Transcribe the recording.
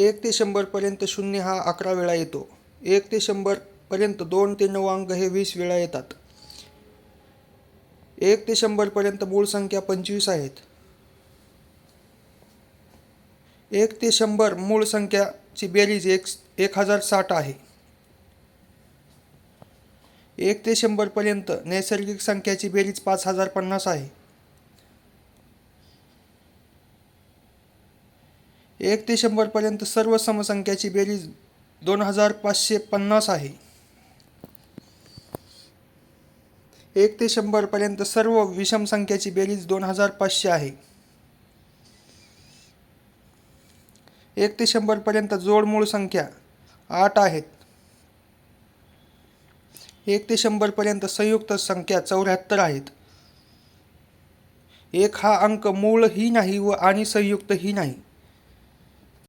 एक ते शंभरपर्यंत शून्य हा अकरा वेळा येतो. एक ते शंभरपर्यंत दोन ते नऊ अंक हे वीस वेळा येतात. एक ते शंभरपर्यंत मूळ संख्या पंचवीस आहेत. एक ते शंभर मूळ संख्याची बेरीज एक एक हजार साठ आहे. एक ते शंभरपर्यंत नैसर्गिक संख्याची बेरीज पाच हजार पन्नास आहे. एक ते शंभरपर्यंत सर्व समसंख्याची बेरीज दोन हजार पाचशे पन्नास आहे. एक ते शंभरपर्यंत सर्व विषम संख्याची बेरीज दोन हजार पाचशे आहे. एक ते शंभरपर्यंत जोड मूळ संख्या आठ आहेत. एक ते शंभरपर्यंत संयुक्त संख्या चौऱ्याहत्तर आहेत. एक हा अंक मूळही नाही व आणि संयुक्तही नाही.